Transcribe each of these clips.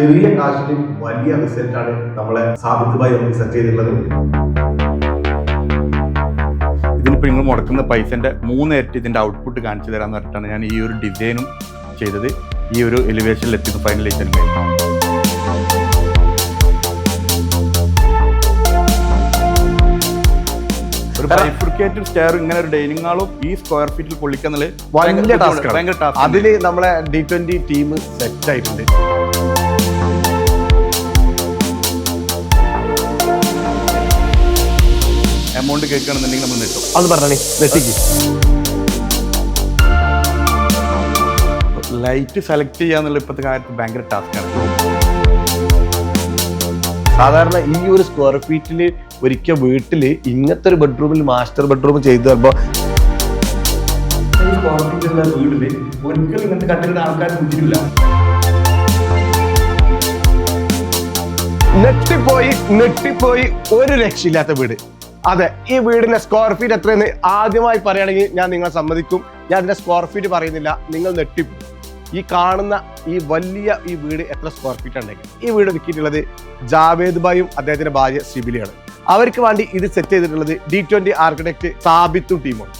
ചെറിയ കാശിന് വലിയ റിസൾട്ടാണ് നമ്മളെ സാബിത്തുമായി നമുക്ക് സെറ്റ് ചെയ്തിട്ടുള്ളത്. ഇതിനിപ്പോൾ നിങ്ങൾ മുടക്കുന്ന പൈസന്റെ മൂന്ന് ഇരട്ടി ഇതിന്റെ ഔട്ട്പുട്ട് കാണിച്ചു തരാമെന്ന് പറഞ്ഞിട്ടാണ് ഞാൻ ഈ ഒരു ഡിസൈനും ചെയ്തത്. ഈ ഒരു എലിവേഷനിൽ എത്തി ഫൈനലൈസ് ബൈഫിക്കേറ്റഡ് സ്റ്റെയർ ഇങ്ങനെ ഒരു ഡൈനിങ് ഹാളും ഈ സ്ക്വയർ ഫീറ്റിൽ ടാസ്ക് ഭയങ്കര ടാസ്ക് അതിൽ നമ്മളെ ഡി ട്വന്റി ടീം സെറ്റ് ആയിട്ടുണ്ട്. എമൗണ്ട് കേൾക്കുകയാണെന്നുണ്ടെങ്കിൽ നമ്മൾ നെട്ടും അത് പറഞ്ഞേ നെട്ടിക്ക് ലൈറ്റ് സെലക്ട് ചെയ്യാന്നുള്ള ഇപ്പോഴത്തെ കാര്യത്തിൽ ഭയങ്കര ടാസ്ക്കാണ് സാധാരണ ഈ ഒരു സ്ക്വയർ ഫീറ്റിൽ ഒരിക്കൽ വീട്ടിൽ ഇങ്ങനത്തെ ഒരു ബെഡ്റൂമിൽ മാസ്റ്റർ ബെഡ്റൂം ചെയ്തു തരുമ്പോൾ വീട്ടിൽ ഒരിക്കലും ഇങ്ങനത്തെ കണ്ടിട്ട് ആൾക്കാർ ബുദ്ധിമുട്ടില്ല നെട്ടിപ്പോയി നെട്ടിപ്പോയി ഒരു രക്ഷയില്ലാത്ത വീട്. അതെ ഈ വീടിന്റെ സ്ക്വയർ ഫീറ്റ് എത്രയെന്ന് ആദ്യമായി പറയുകയാണെങ്കിൽ ഞാൻ നിങ്ങളെ സമ്മതിക്കും. ഞാൻ അതിന്റെ സ്ക്വയർ ഫീറ്റ് പറയുന്നില്ല നിങ്ങൾ നെട്ടിപ്പോ ഈ കാണുന്ന ഈ വലിയ ഈ വീട് എത്ര സ്ക്വയർ ഫീറ്റ് ഉണ്ടെങ്കിൽ ഈ വീട് ഒരുക്കിയിട്ടുള്ളത് ജാവേദ് ഭായും അദ്ദേഹത്തിന്റെ ഭാര്യ സിബിലിയാണ്. അവർക്ക് വേണ്ടി ഇത് സെറ്റ് ചെയ്തിട്ടുള്ളത് ഡി ട്വന്റി ആർക്കിടെക്ട് സാബിത്തു ടീമാണ്.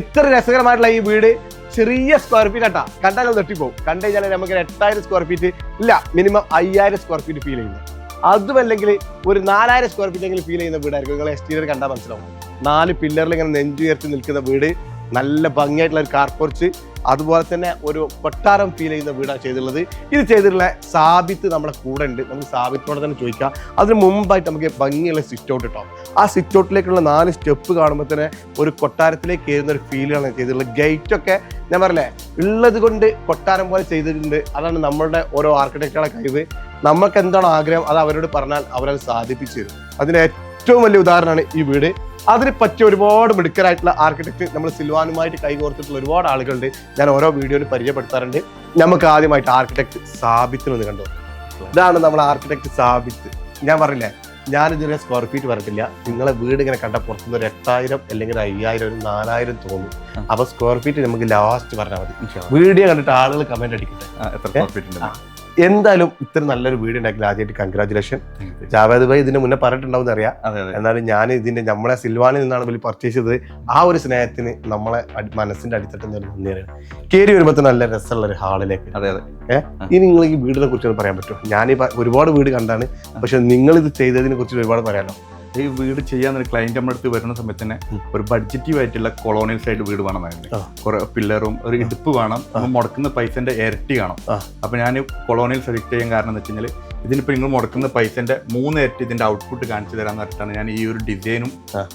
ഇത്ര രസകരമായിട്ടുള്ള ഈ വീട് ചെറിയ സ്ക്വയർ ഫീറ്റ് ആട്ടാ. കണ്ടാൽ നെട്ടിപ്പോവും കണ്ടു കഴിഞ്ഞാൽ നമുക്ക് എട്ടായിരം സ്ക്വയർ ഫീറ്റ് ഇല്ല മിനിമം അയ്യായിരം സ്ക്വയർ ഫീറ്റ് ഫീൽ ചെയ്യുന്നത്. അതുമല്ലെങ്കിൽ ഒരു നാലായിരം സ്ക്വയർ ഫീറ്റ് എങ്കിലും ഫീൽ ചെയ്യുന്ന വീടായിരിക്കും. നിങ്ങൾ എക്സ്റ്റീരിയർ കണ്ടാൽ മനസ്സിലാവും. നാല് പില്ലറിൽ ഇങ്ങനെ നെഞ്ചുയർത്തി നിൽക്കുന്ന വീട് നല്ല ഭംഗിയായിട്ടുള്ള ഒരു കാർ പോർച്ച് അതുപോലെ തന്നെ ഒരു കൊട്ടാരം ഫീൽ ചെയ്യുന്ന വീടാണ് ചെയ്തിട്ടുള്ളത്. ഇത് ചെയ്തിട്ടുള്ള സാബിത്ത് നമ്മുടെ കൂടെ ഉണ്ട്. നമുക്ക് സാബിത്തിനോട് തന്നെ ചോദിക്കാം. അതിന് മുമ്പായിട്ട് നമുക്ക് ഭംഗിയുള്ള സിറ്റ് ഔട്ട് കിട്ടാം ആ സിറ്റ് ഔട്ടിലേക്കുള്ള നാല് സ്റ്റെപ്പ് കാണുമ്പോൾ തന്നെ ഒരു കൊട്ടാരത്തിലേക്ക് കയറുന്ന ഒരു ഫീലാണ് ചെയ്തിട്ടുള്ളത്. ഗേറ്റ് ഒക്കെ ഞാൻ പറഞ്ഞേ ഉള്ളത് കൊണ്ട് കൊട്ടാരം പോലെ ചെയ്തിട്ടുണ്ട്. അതാണ് നമ്മളുടെ ഓരോ ആർക്കിടെക്റ്റുകളുടെ കഴിവ്. നമുക്ക് എന്താണ് ആഗ്രഹം? അത് അവരോട് പറഞ്ഞാൽ അവരത് സാധിപ്പിച്ചു തരും. അതിന് ഏറ്റവും വലിയ ഉദാഹരണമാണ് ഈ വീട്. അതിന് പറ്റിയ ഒരുപാട് മിടുക്കരായിട്ടുള്ള ആർക്കിടെക്ട് നമ്മൾ സിൽവാനുമായിട്ട് കൈകോർത്തിട്ടുള്ള ഒരുപാട് ആളുകളുണ്ട്. ഞാൻ ഓരോ വീഡിയോയിൽ പരിചയപ്പെടുത്താറുണ്ട്. നമുക്ക് ആദ്യമായിട്ട് ആർക്കിടെക്ട് സാബിത്തിനൊന്ന് കണ്ടു? ഇതാണ് നമ്മൾ ആർക്കിടെക്ട് സാബിത്ത്. ഞാൻ പറഞ്ഞില്ലേ ഞാൻ ഇതുവരെ സ്ക്വയർ ഫീറ്റ് പറഞ്ഞിട്ടില്ല നിങ്ങളെ വീട് ഇങ്ങനെ കണ്ട പുറത്തുനിന്ന് ഒരു എട്ടായിരം അല്ലെങ്കിൽ ഒരു അയ്യായിരം ഒരു നാലായിരം തോന്നി. അപ്പൊ സ്ക്വയർ ഫീറ്റ് നമുക്ക് ലാസ്റ്റ് പറഞ്ഞാൽ മതി. വീഡിയോ കണ്ടിട്ട് ആളുകൾ കമന്റ് അടിക്കട്ടെ. എത്ര സ്ക്വയർ ഫീറ്റ്. എന്തായാലും ഇത്ര നല്ലൊരു വീട് ഉണ്ടാക്കി ആദ്യമായിട്ട് കൺഗ്രാചുലേഷൻ ജാവേദ് ഭായി ഇതിന് മുന്നേ പറഞ്ഞിട്ടുണ്ടാവും അറിയാം. എന്നാലും ഞാൻ ഇതിന്റെ നമ്മളെ സിൽവാനിൽ നിന്നാണ് വലിയ പർച്ചേസ് ചെയ്തത്. ആ ഒരു സ്നേഹത്തിന് നമ്മളെ മനസ്സിന്റെ മനസ്സിന്റെ അടിത്തട്ടിൽ നന്ദി അറിയാം. കയറി വരുമ്പോൾ നല്ല രസമുള്ള ഒരു ഹാളിലേക്ക്. അതെ അതെ. ഇനി നിങ്ങൾ ഈ വീടിനെ കുറിച്ച് പറയാൻ പറ്റുമോ? ഞാൻ ഒരുപാട് വീട് കണ്ടാണ്. പക്ഷെ നിങ്ങൾ ഇത് ചെയ്തതിനെ കുറിച്ച് ഒരുപാട് പറയാലോ? ഈ വീട് ചെയ്യാൻ ക്ലയന്റ് നമ്മുടെ അടുത്ത് വരുന്ന സമയത്ത് തന്നെ ഒരു ബഡ്ജറ്റീവ് ആയിട്ടുള്ള കൊളോണിയൽ സൈഡ് വീട് വേണമെന്നായിരുന്നു ആ. കുറെ പില്ലറും ഒരു ഇടുപ്പ് വേണം. മുടക്കുന്ന പൈസന്റെ ഇരട്ടി കാണും. അപ്പൊ ഞാൻ കൊളോണിയൽ സെലക്ട് ചെയ്യാൻ കാരണം എന്ന് വെച്ച് കഴിഞ്ഞാൽ ഇതിനിപ്പോൾ നിങ്ങൾ മുടക്കുന്ന പൈസന്റെ മൂന്ന് ഇരട്ടി ഇതിന്റെ ഔട്ട്പുട്ട് കാണിച്ചു തരാന്ന് പറഞ്ഞിട്ടാണ് ഞാൻ ഈ ഒരു ഡിസൈനും.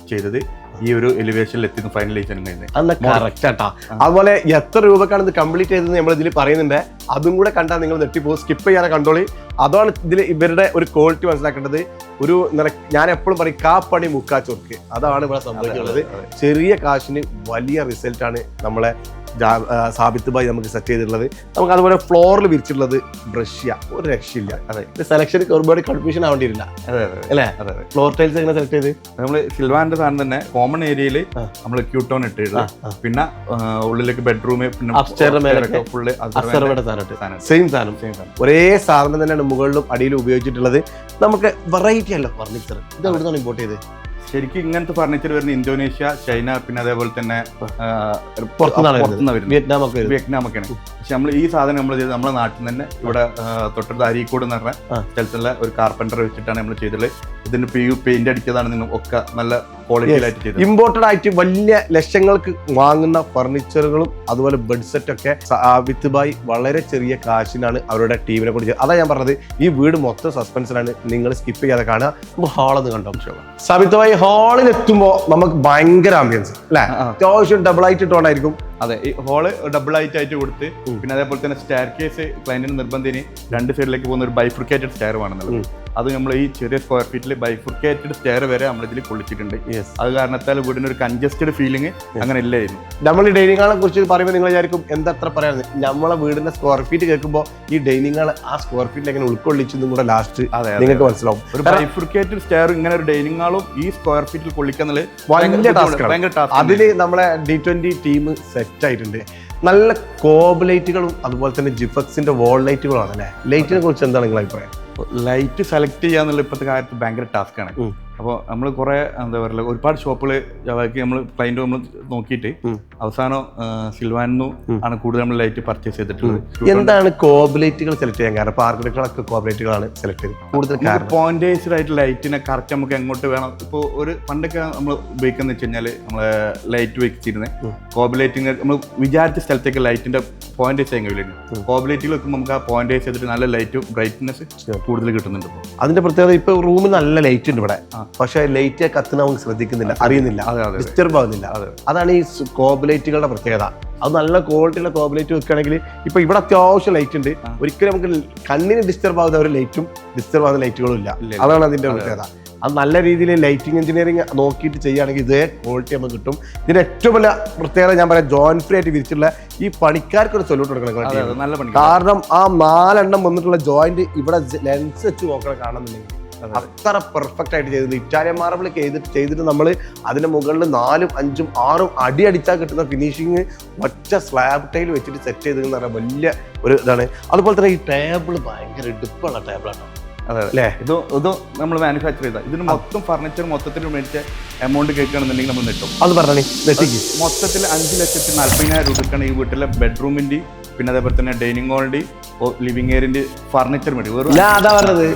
ചെയ്തത്. ഈ ഒരു എലിവേഷനിൽ എത്തി ഫൈനലൈസ് അന്ന്. കറക്റ്റ് ആട്ടാ. അതുപോലെ എത്ര രൂപക്കാണ് ഇത് കംപ്ലീറ്റ് ചെയ്തത് നമ്മൾ ഇതിൽ പറയുന്നുണ്ട്. അതും കൂടെ കണ്ടാൽ നിങ്ങൾ നെട്ടിപ്പോകും സ്കിപ്പ് ചെയ്യാതെ കണ്ടോളി. അതാണ് ഇതിൽ ഇവരുടെ ഒരു ക്വാളിറ്റി മനസ്സിലാക്കേണ്ടത്. ഒരു ഞാൻ എപ്പോഴും പറയും കാപ്പണി മുക്കാ ചൊർക്ക്. അതാണ് ഇവിടെ സംഭവിക്കുന്നത്. ചെറിയ കാശിന് വലിയ റിസൾട്ടാണ് നമ്മളെ സാബിത്ത് ഭായി നമുക്ക് സെറ്റ് ചെയ്തിട്ടുള്ളത്. നമുക്ക് അതുപോലെ ഫ്ലോറിൽ വിരിച്ചിട്ടുള്ളത് ബ്രഷ്യ. ഒരു രക്ഷയില്ല. അതെ. സെലക്ഷൻ ഒരുപാട് കൺഫ്യൂഷൻ ആവേണ്ടിയില്ല അതെ അതെ അല്ലേ? അതെ ഫ്ലോർ ടൈൽസ് എങ്ങനെ സെലക്ട് ചെയ്ത്? നമ്മൾ സിൽവാന്റെ സാധനം തന്നെ കോമൺ ഏരിയയിൽ നമ്മൾ ക്യൂട്ടോൺ ഇട്ടിട്ട് ആ, ആ. പിന്നെ ഉള്ളിലേക്ക് ബെഡ്റൂമ് പിന്നെ Upstairs മേലൊക്കെ ഫുള്ള് സെയിം സാധനം ഒരേ സാധനം തന്നെയാണ് മുകളിലും അടിയിലും ഉപയോഗിച്ചിട്ടുള്ളത്. നമുക്ക് വെറൈറ്റി അല്ല ഫർണിച്ചർ ഇത് എവിടെ നിന്നാണ് ഇമ്പോർട്ട് ചെയ്ത് ശരിക്കും ഇങ്ങനത്തെ ഫർണിച്ചർ വരുന്ന ഇന്തോനേഷ്യ ചൈന പിന്നെ അതേപോലെ തന്നെ പുറത്തുനിന്ന് വരുന്നത്. വിയറ്റ്നാം ഒക്കെ വിയറ്റ്നാം ഒക്കെയാണ് പക്ഷെ നമ്മൾ ഈ സാധനം നമ്മൾ ചെയ്ത് നമ്മുടെ നാട്ടിൽ നിന്ന് തന്നെ ഇവിടെ തൊട്ടടുത്ത അരീക്കോട് എന്ന് പറഞ്ഞ സ്ഥലത്തുള്ള ഒരു കാർപ്പന്റർ വെച്ചിട്ടാണ് നമ്മൾ ചെയ്തിട്ടുള്ളത്. ഇതിന് പി പെയിന്റ് അടിച്ചതാണ് നിങ്ങൾ ഒക്കെ നല്ല ക്വാളിറ്റിയിലായിട്ട് ചെയ്തത്. ഇമ്പോർട്ടഡ് ആയിട്ട് വലിയ ലക്ഷങ്ങൾക്ക് വാങ്ങുന്ന ഫർണിച്ചറുകളും അതുപോലെ ബെഡ് സെറ്റ് ഒക്കെ വിത്ത് ബായി വളരെ ചെറിയ കാശിനാണ് അവരുടെ ടീമിനെ കൊണ്ട് ചെയ്തത്. അതാ ഞാൻ പറഞ്ഞത് ഈ വീട് മൊത്തം സസ്പെൻസിലാണ് നിങ്ങൾ സ്കിപ്പ് ചെയ്യാതെ കാണുക. നമുക്ക് ഹാളെന്ന് കണ്ടോ? സാബിത്ത് ബായി ഹാളിൽ എത്തുമ്പോൾ നമുക്ക് ഭയങ്കര ആംബിയൻസ് അല്ലേ. അത്യാവശ്യം ഡബിൾ ആയിട്ട് ഇട്ടുകൊണ്ടായിരിക്കും അതെ ഈ ഹോൾ ഡബിൾ ആയിട്ട് ആയിട്ട് കൊടുത്ത് പിന്നെ അതേപോലെ തന്നെ സ്റ്റാർ കേസ് ക്ലയന്റിന് നിർബന്ധിന് രണ്ട് സൈഡിലേക്ക് പോകുന്ന ഒരു ബൈഫ്രിക്കേറ്റഡ് സ്റ്റെയർ വേണമെന്നുള്ളത് അത് നമ്മൾ ഈ ചെറിയ സ്ക്വയർ ഫീറ്റിൽ ബൈഫുക്കേറ്റഡ് സ്റ്റെയർ വരെ നമ്മൾ ഇതിൽ കൊള്ളിച്ചിട്ടുണ്ട്. യെസ് അത് കാരണത്താൽ വീടിന് ഒരു കൺജസ്റ്റഡ് ഫീലിംഗ് അങ്ങനെ ഇല്ലായിരുന്നു. നമ്മൾ ഈ ഡൈനിങ് ഹാളെ കുറിച്ച് പറയുമ്പോൾ നിങ്ങൾ വിചാരിക്കും എന്തത്ര പറയാനുള്ളത് നമ്മളെ വീടിന്റെ സ്ക്വയർ ഫീറ്റ് കേൾക്കുമ്പോൾ ഈ ഡൈനിങ് ഹാൾ ആ സ്ക്വയർ ഫീറ്റിൽ എങ്ങനെ ഉൾക്കൊള്ളിച്ചെന്നും കൂടെ ലാസ്റ്റ് അതെ നിങ്ങൾക്ക് മനസ്സിലാവും. ഒരു ബൈഫുക്കേറ്റഡ് സ്റ്റെയർ ഇങ്ങനെ ഒരു ഡൈനിങ് ഹാളും ഈ സ്ക്വയർ ഫീറ്റിൽ കൊള്ളിക്കുന്നത് ഭയങ്കര ടാസ്ക് അതിൽ നമ്മളെ ഡി ട്വന്റി ടീം സെറ്റ് ആയിട്ടുണ്ട്. നല്ല കോബ് ലൈറ്റുകളും അതുപോലെ തന്നെ ജിഫക്സിന്റെ വോൾ ലൈറ്റുകളും ആണ് അല്ലേ? ലൈറ്റിനെ കുറിച്ച് എന്താണ് നിങ്ങൾ അഭിപ്രായം? ലൈറ്റ് സെലക്ട് ചെയ്യാന്നുള്ള ഇപ്പോഴത്തെ കാര്യത്തിൽ ഭയങ്കര ടാസ്ക് ആണ്. അപ്പോൾ നമ്മൾ കുറേ എന്താ പറയുക ഒരുപാട് ഷോപ്പുകൾ നമ്മൾ ക്ലൈന്റ് നമ്മൾ നോക്കിയിട്ട് അവസാനം സിൽവാനു ആണ് കൂടുതൽ നമ്മൾ ലൈറ്റ് പർച്ചേസ് ചെയ്തിട്ടുള്ളത്. എന്താണ് കോബ്ലേറ്റുകൾ സെലക്ട് ചെയ്യാൻ കാരണം? പാർക്കറ്റുകളൊക്കെ കോബ്ലേറ്റുകളാണ് സെലക്ട് ചെയ്തത് കൂടുതൽ പോയിന്റേസ്ഡ് ആയിട്ട് ലൈറ്റിനെ കറക്റ്റ് നമുക്ക് എങ്ങോട്ട് വേണം? ഇപ്പോൾ ഒരു പണ്ടൊക്കെ നമ്മൾ ഉപയോഗിക്കുന്ന വെച്ച് കഴിഞ്ഞാൽ നമ്മളെ ലൈറ്റ് വെച്ചിരുന്നത് ഉം. നമ്മൾ വിചാരിച്ച സ്ഥലത്തേക്ക് ലൈറ്റിന്റെ പോയിന്റേസ് ചെയ്യാൻ. കഴിയില്ല. കോബ് വെക്കുമ്പോൾ നമുക്ക് ആ പോയിന്റേസ് ചെയ്തിട്ട് നല്ല ലൈറ്റ് ബ്രൈറ്റ്നെസ് കൂടുതൽ കിട്ടുന്നുണ്ട്. ഇപ്പോൾ അതിന്റെ പ്രത്യേകത ഇപ്പൊ റൂമിൽ നല്ല ലൈറ്റ് ഉണ്ട് ഇവിടെ. പക്ഷെ ലൈറ്റ് കത്തുന്ന അവൻ ശ്രദ്ധിക്കുന്നില്ല അറിയുന്നില്ല ഡിസ്റ്റർബ് ആവുന്നില്ല. അതാണ് ഈ കോബ്ലൈറ്റുകളുടെ പ്രത്യേകത. അത് നല്ല ക്വാളിറ്റിയുള്ള കോബ് ലൈറ്റ് വെക്കുകയാണെങ്കിൽ ഇപ്പൊ ഇവിടെ അത്യാവശ്യം ലൈറ്റ് ഉണ്ട്. ഒരിക്കലും നമുക്ക് കണ്ണിന് ഡിസ്റ്റർബ് ആവുന്ന ഒരു ലൈറ്റും ഡിസ്റ്റർബ് ആവുന്ന ലൈറ്റുകളും ഇല്ല. അതാണ് അതിന്റെ പ്രത്യേകത. അത്. നല്ല രീതിയിൽ ലൈറ്റിംഗ് എഞ്ചിനീയറിംഗ് നോക്കിയിട്ട് ചെയ്യുകയാണെങ്കിൽ ഇതേ ക്വാളിറ്റി നമുക്ക് കിട്ടും. ഇതിന്റെ ഏറ്റവും വലിയ പ്രത്യേകത ഞാൻ പറയാം ജോയിൻ ഫ്രീ ആയിട്ട് വിരിച്ചിട്ടുള്ള ഈ പണിക്കാർക്ക് ഒരു സൊല്യൂട്ട് കൊടുക്കണം കാരണം ആ നാലെണ്ണം വന്നിട്ടുള്ള ജോയിന്റ് ഇവിടെ ലെൻസ് വെച്ച് നോക്കണം കാണുന്നുണ്ടെങ്കിൽ. അത്ര പെർഫെക്റ്റ് ആയിട്ട് ചെയ്തത് ഇറ്റാലിയൻ മാർബിൾ ചെയ്തിട്ട് ചെയ്തിട്ട് നമ്മൾ അതിന്റെ മുകളിൽ നാലും അഞ്ചും ആറും അടി അടിച്ചാൽ കിട്ടുന്ന ഫിനിഷിങ് ഒറ്റ സ്ലാബ് ടൈൽ വെച്ചിട്ട് സെറ്റ് ചെയ്തെന്ന് പറഞ്ഞാൽ വലിയ ഒരു ഇതാണ്. അതുപോലെ തന്നെ ഈ ടേബിൾ ഭയങ്കര ഇടുപ്പുള്ള ടേബിളാണ് അല്ലേ? ഇത് ഇത് നമ്മൾ മാനുഫാക്ചർ ചെയ്ത. ഇതിന് മൊത്തം ഫർണിച്ചർ മൊത്തത്തിൽ മേടിച്ച എമൗണ്ട് കേൾക്കുകയാണെന്നുണ്ടെങ്കിൽ നമ്മൾ നെട്ടും. അത് പറഞ്ഞേ മൊത്തത്തിൽ അഞ്ച് ലക്ഷത്തി നാല്പതിനായിരം രൂപയ്ക്കാണ് ഈ വീട്ടിലെ ബെഡ്റൂമിന്റെ പിന്നെ അതേപോലെ തന്നെ ഡൈനിങ് ഹാളിന്റെ ലിവിംഗ് ഏരിയന്റെ ഫർണിച്ചർ മേടി വെറും അതാ പറഞ്ഞത്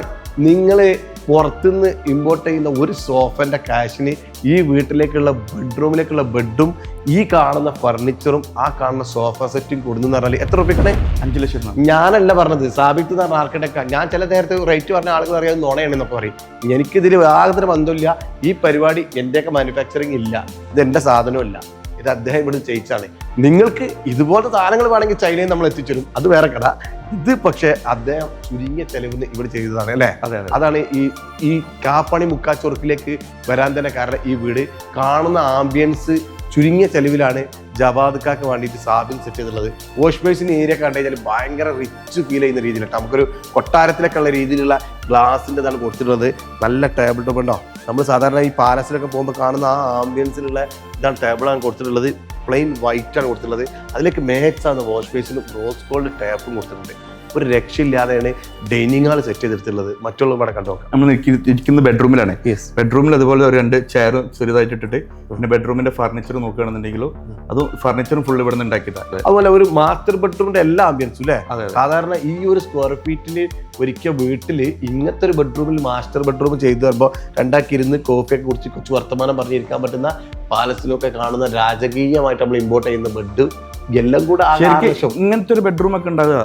നിങ്ങൾ പുറത്തുനിന്ന് ഇമ്പോർട്ട് ചെയ്യുന്ന ഒരു സോഫന്റെ കാശിന് ഈ വീട്ടിലേക്കുള്ള ബെഡ്റൂമിലേക്കുള്ള ബെഡും ഈ കാണുന്ന ഫർണിച്ചറും ആ കാണുന്ന സോഫ സെറ്റും കൊടുന്നു പറഞ്ഞാൽ എത്ര റുപ്യക്കണേ അഞ്ച് ലക്ഷം. ഞാനല്ല പറഞ്ഞത്. സാബിത്ത് എന്ന് പറഞ്ഞ ആർക്കിടെക്ട് ഞാൻ ചില നേരത്തെ റേറ്റ് പറഞ്ഞ ആളുകൾ അറിയാൻ നുണയാണെന്നൊക്കെ പറയും. എനിക്കിതിൽ യാതൊരു ബന്ധമില്ല. ഈ പരിപാടി എന്റെയൊക്കെ മാനുഫാക്ചറിങ് ഇല്ല. ഇത് എന്റെ സാധനമല്ല ഇത് അദ്ദേഹം ഇവിടെ ചെയ്യിച്ചാണ് നിങ്ങൾക്ക് ഇതുപോലത്തെ സാധനങ്ങൾ വേണമെങ്കിൽ ചൈനയിൽ നമ്മൾ എത്തിച്ചേരും അത് വേറെ കഥ. ഇത് പക്ഷേ അദ്ദേഹം ചുരുങ്ങിയ ചെലവിന് ഇവിടെ ചെയ്തതാണ് അല്ലേ? അതെ അതെ. അതാണ് ഈ ഈ കാപ്പണി മുക്കാച്ചൊറുക്കിലേക്ക് വരാൻ തന്നെ കാരണം ഈ വീട് കാണുന്ന ആംബിയൻസ് ചുരുങ്ങിയ ചെലവിലാണ് ജവാദ്ക്കാക്ക് വേണ്ടിയിട്ട് സാബിൻ സെറ്റ് ചെയ്തിട്ടുള്ളത്. വാഷ് ബേസിന് ഏരിയ കണ്ടു കഴിഞ്ഞാൽ ഭയങ്കര റിച്ച് ഫീൽ ചെയ്യുന്ന രീതിയിലാണ് നമുക്കൊരു കൊട്ടാരത്തിലൊക്കെ ഉള്ള രീതിയിലുള്ള ഗ്ലാസിന്റെ ഇതാണ് കൊടുത്തിട്ടുള്ളത്. നല്ല ടേബിൾ ടോപ്പ് ഉണ്ടോ? നമ്മൾ സാധാരണ ഈ പാലസിലൊക്കെ പോകുമ്പോൾ കാണുന്ന ആ ആംബിയൻസിലുള്ള ഇതാണ് ടേബിളാണ് കൊടുത്തിട്ടുള്ളത്. പ്ലെയിൻ വൈറ്റ് ആണ് കൊടുത്തിട്ടുള്ളത്. അതിലേക്ക് മേച്ചാണ് വാഷ് ബേസിനും റോസ് ഗോൾഡ് ടേപ്പും കൊടുത്തിട്ടുണ്ട്. ഒരു രക്ഷയില്ലാതെയാണ് ഡൈനിങ് ഹാൾ സെറ്റ് ചെയ്തിട്ടുള്ളത് മറ്റുള്ള ഇവിടെ കണ്ടു നമ്മൾ ഇരിക്കുന്ന- ബെഡ്റൂമിലാണ് യെസ് ബെഡ്റൂമിൽ അതുപോലെ ഒരു രണ്ട് ചെയർ ചെറുതായിട്ട് ഇട്ടിട്ട് പിന്നെ ബെഡ്റൂമിന്റെ ഫർണിച്ചർ നോക്കുകയാണെന്നുണ്ടെങ്കിലോ അതും ഫർണിച്ചറും ഫുൾ ഇവിടെ നിന്ന് ഉണ്ടാക്കിയതാണ് അതുപോലെ ഒരു മാസ്റ്റർ ബെഡ്റൂമിന്റെ എല്ലാ ആംബിയൻസും അല്ലേ സാധാരണ ഈ ഒരു സ്ക്വയർ ഫീറ്റിൽ ഒരിക്കൽ വീട്ടിൽ ഇങ്ങനത്തെ ഒരു ബെഡ്റൂമിൽ മാസ്റ്റർ ബെഡ്റൂം ചെയ്തു വരുമ്പോൾ രണ്ടാക്കി ഇരുന്ന് കോഫിയൊക്കെ കുറിച്ച് കുറച്ച് വർത്തമാനം പറഞ്ഞിരിക്കാൻ പറ്റുന്ന പാലസിലൊക്കെ കാണുന്ന രാജകീയമായിട്ട് നമ്മൾ ഇമ്പോർട്ട് ചെയ്യുന്ന ബെഡ് എല്ലാം കൂടെ ഇങ്ങനത്തെ ഒരു ബെഡ്റൂം ഒക്കെ ഉണ്ടാവുക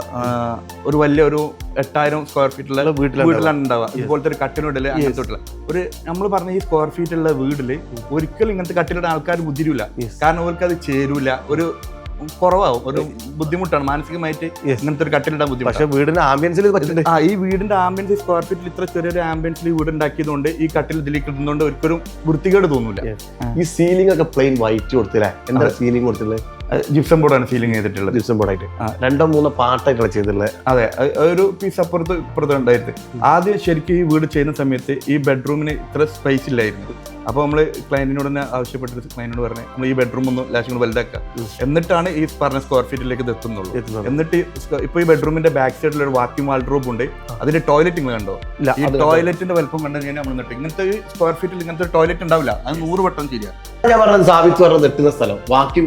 ഒരു വലിയ ഒരു എട്ടായിരം സ്ക്വയർ ഫീറ്റുള്ള വീട്ടിലാണ് വീട്ടിലാണ് ഉണ്ടാവുക. ഇതുപോലത്തെ ഒരു കട്ടിലിടൽ അങ്ങനത്തെ. ഒരു നമ്മൾ പറഞ്ഞ ഈ സ്ക്വയർ ഫീറ്റ് ഉള്ള വീട്ടിൽ ഒരിക്കലും ഇങ്ങനത്തെ കട്ടിലിടാൻ ആൾക്കാർ ബുദ്ധിരില്ല കാരണം അവർക്ക് അത് ചേരൂല. ഒരു കുറവാകും ഒരു ബുദ്ധിമുട്ടാണ്. മാനസികമായിട്ട് ഇങ്ങനത്തെ ഒരു കട്ടിലിടാൻ ബുദ്ധിമുട്ട്. പക്ഷെ വീടിന്റെ ആംബിയൻസിൽ പറ്റുന്നുണ്ട് ആ ഈ വീടിന്റെ ആംബിയൻസ് സ്ക്വയർ ഫീറ്റിൽ ഇത്ര ചെറിയൊരു ആംബിയൻസിൽ വീട് ഉണ്ടാക്കിയതുകൊണ്ട് ഈ കട്ടിൽ ഇതിലേക്ക് ഇടുന്നതുകൊണ്ട് ഒരിക്കലും വൃത്തികേട് തോന്നൂല. ഈ സീലിംഗ് ഒക്കെ പ്ലെയിൻ വൈറ്റ് കൊടുത്തില്ലേ? എന്താ സീലിംഗ് കൊടുത്തിട്ടുള്ളത് ജിപ്സം ബോർഡാണ് സീലിംഗ് ചെയ്തിട്ടുള്ളത്. ജിപ്സം ബോർഡായിട്ട്. രണ്ടോ മൂന്നോ പാട്ടായിട്ടുള്ള ചെയ്തിട്ടുള്ളത്. അതെ ഒരു പീസ് അപ്പുറത്ത് ഇപ്പുറത്ത് ഉണ്ടായിരുന്നു ആദ്യം ശരിക്കും ഈ വീട് ചെയ്യുന്ന സമയത്ത് ഈ ബെഡ്റൂമിന് ഇത്ര സ്പേസ് ഇല്ലായിരുന്നു. അപ്പോൾ നമ്മൾ ക്ലയന്റിനോട് തന്നെ ആവശ്യപ്പെട്ടിട്ട് ക്ലയന്റിനോട് പറഞ്ഞു നമ്മൾ ഈ ബെഡ്റൂം ഒന്ന് ലാസ്റ്റ് കൂടെ വലുതാക്കുക എന്നിട്ടാണ് ഈ പറഞ്ഞ സ്ക്വയർ ഫീറ്റിലേക്ക് ഇത് എത്തുന്നുള്ളൂ. എത്തുന്നത്. എന്നിട്ട് ഇപ്പൊ ഈ ബെഡ്റൂമിന്റെ ബാക്ക് സൈഡിൽ ഒരു വാക്യൂം വാൾഡ്രോബ് ഉണ്ട്. അതിന്റെ ടോയ്ലറ്റ് നിങ്ങൾ കണ്ടോ? ഇല്ല, ഈ ടോയ്ലറ്റിന്റെ വലുപ്പം കണ്ടു കഴിഞ്ഞാൽ നമ്മൾ ഇങ്ങനത്തെ സ്ക്വയർ ഫീറ്റിൽ ഇങ്ങനത്തെ ടോയ്ലറ്റ് ഉണ്ടാവില്ല. അത് നൂറ് വട്ടം ശരിയാണ് ഞാൻ പറഞ്ഞത് സാബിത്ത് പറഞ്ഞ നെട്ടുന്ന സ്ഥലം. ബാക്കി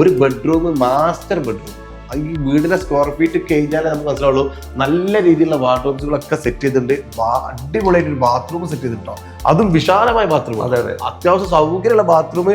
ഒരു ബെഡ്റൂം മാസ്റ്റർ ബെഡ്റൂം ഈ വീടിന്റെ സ്ക്വയർ ഫീറ്റ് കഴിഞ്ഞാലേ നമുക്ക് മനസ്സിലാവുള്ളൂ. നല്ല രീതിയിലുള്ള വാർഡ്രോബ്സുകളൊക്കെ സെറ്റ് ചെയ്തിട്ടുണ്ട്. അടിപൊളിയായിട്ട് ഒരു ബാത്റൂം സെറ്റ് ചെയ്തിട്ടോ അതും വിശാലമായ ബാത്റൂം അതെ അതെ. അത്യാവശ്യം സൗകര്യമുള്ള ബാത്റൂം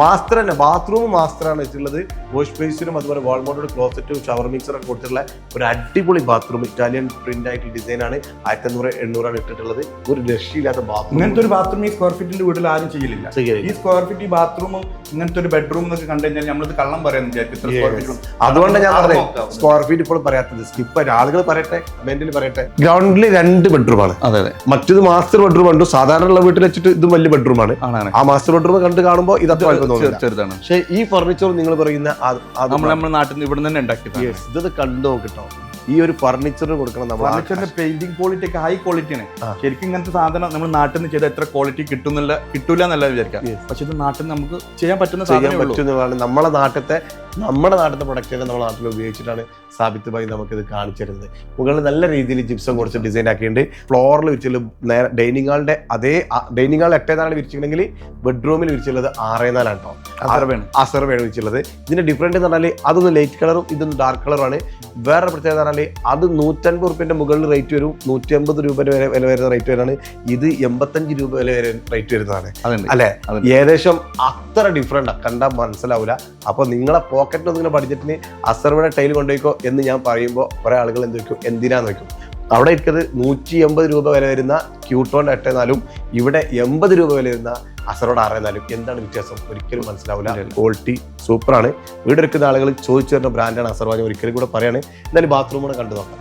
മാസ്റ്റർ തന്നെ. ബാത്റൂം മാസ്റ്ററാണ് വെച്ചിട്ടുള്ളത്. വാഷ് ബേസിനും അതുപോലെ വാൾമോട്ടോട് ക്ലോസറ്റും ഷവർ മിക്സറൊക്കെ കൊടുത്തിട്ടുള്ള ഒരു അടിപൊളി ബാത്റൂം ഇറ്റാലിയൻ പ്രിന്റ് ആയിട്ടുള്ള ഡിസൈൻ ആണ്. ആയിരത്തി അഞ്ഞൂറ് എണ്ണൂറാണ് ഇട്ടിട്ടുള്ളത്. ഒരു രക്ഷയില്ലാത്ത ബാത്റൂം ഇങ്ങനത്തെ ഒരു ബാത്റൂം ഈ സ്ക്വയർ ഫീറ്റിന്റെ വീട്ടിൽ ആരും ചെയ്യില്ല ഈ സ്ക്വയർ ഫീറ്റ് ഈ ബാത്റൂമും ഇങ്ങനത്തെ ഒരു ബെഡ്റൂം എന്നൊക്കെ കണ്ടു കഴിഞ്ഞാൽ നമ്മളിത് കള്ളം പറയാൻ വിചാരിക്കും. അതുകൊണ്ട് ഞാൻ നോക്കാം. സ്ക്വയർ ഫീറ്റ് ഇപ്പോൾ പറയാത്തത്. സ്കിപ്പ് ആളുകൾ പറയട്ടെ കമന്റിൽ പറയട്ടെ. ഗ്രൗണ്ടിൽ രണ്ട് ബെഡ്റൂമാണ് അതെ അതെ. മറ്റേത് മാസ്റ്റർ ബെഡ്റൂം ഉണ്ട്. സാധാരണ ഉള്ള വീട്ടിൽ വെച്ചിട്ട് ഇതും വലിയ ബെഡ്റൂമാണ് ആ മാസ്റ്റർ ബെഡ്റൂം കണ്ട് കാണുമ്പോൾ ഇതത്ര അത്ര ചെറുതാണ്. പക്ഷേ ഈ ഫർണിച്ചർ നിങ്ങൾ പറയുന്ന അത് അത് നമ്മൾ നമ്മുടെ നാട്ടിൽ നിന്ന് ഇവിടെ തന്നെ ഉണ്ടാക്കിയതാണ്. Yes, ഇതൊന്ന് കണ്ടു നോക്കിട്ടോ. ഈ ഒരു ഫർണിച്ചർ കൊടുക്കണം നമ്മൾ ഫർണിച്ചറിന്റെ പെയിന്റിംഗ് ക്വാളിറ്റി ഒക്കെ ഹൈ ക്വാളിറ്റി ആണ്. ശരിക്കും ഇങ്ങനത്തെ സാധനം നമ്മൾ നാട്ടിൽ നിന്ന് ചെയ്ത എത്ര ക്വാളിറ്റി കിട്ടുന്നില്ല കിട്ടൂല എന്നല്ല വിചാരിക്കാം Yes. പക്ഷെ ഇത് നാട്ടിൽ നമുക്ക് ചെയ്യാൻ പറ്റുന്ന ചെയ്യാൻ പറ്റുന്നതാണ്. നമ്മളെ നാട്ടിലത്തെ നമ്മുടെ നാട്ടിലെ പ്രൊഡക്റ്റ് തന്നെ നമ്മുടെ നാട്ടിൽ ഉപയോഗിച്ചിട്ടാണ് സാബിത്ത് ഭായി നമുക്കിത് കാണിച്ചു തരുന്നത്. മുകളിൽ നല്ല രീതിയിൽ ജിപ്സം കുറച്ച് ഡിസൈൻ ആക്കിയിട്ടുണ്ട്. ഫ്ലോറിൽ വിരിച്ചുള്ള നേരെ ഡൈനിങ് ഹാളിന്റെ അതേ ഡൈനിങ് ഹാളിൽ എട്ടേ നാലാണ് വിരിച്ചിട്ടുണ്ടെങ്കിൽ ബെഡ്റൂമിൽ വിരിച്ചുള്ളത് ആറേ നാലാണ് കേട്ടോ അസർബാണ് അസർവേണ് വിരിച്ചുള്ളത്. ഇതിന്റെ ഡിഫറന്റ് എന്ന് പറഞ്ഞാൽ അതൊന്ന് ലൈറ്റ് കളറും ഇതൊന്ന് ഡാർക്ക് കളറുമാണ് വേറെ പ്രത്യേകത എന്ന് പറഞ്ഞാൽ അത് നൂറ്റൻപത് റുപ്യന്റെ മുകളിൽ റേറ്റ് വരും. നൂറ്റി അമ്പത് രൂപ വരെ വില വരുന്ന റേറ്റ് വരാണ്. ഇത് എൺപത്തഞ്ച് രൂപ വില വരെ റേറ്റ് വരുന്നതാണ്. അല്ലെ. ഏകദേശം അത്ര ഡിഫറെന്റ് കണ്ടാൽ മനസ്സിലാവില്ല അപ്പോൾ നിങ്ങളെ പോക്കറ്റിൽ ഒന്നിങ്ങനെ ബഡ്ജറ്റിന് അസർവയുടെ ടൈൽ കൊണ്ടുപോയിക്കോ എന്ന് ഞാൻ പറയുമ്പോൾ കുറെ ആളുകൾ എന്ത് വെക്കും എന്തിനാന്ന് വെക്കും അവിടെ ഇരിക്കുന്നത് നൂറ്റി എൺപത് രൂപ വില വരുന്ന ക്യൂട്ടോൺ എട്ടേ നാലും ഇവിടെ എൺപത് രൂപ വില വരുന്ന അസറോട് ആറേ നാലും എന്താണ് വ്യത്യാസം? ഒരിക്കലും മനസ്സിലാവില്ല. ക്വാളിറ്റി സൂപ്പറാണ്. വീട് എടുക്കുന്ന ആളുകൾ ചോദിച്ചു വരുന്ന ബ്രാൻഡാണ് അസറോ ഞാൻ ഒരിക്കലും കൂടെ പറയുകയാണ് എന്തായാലും ബാത്റൂം കൂടെ കണ്ടു നോക്കാം.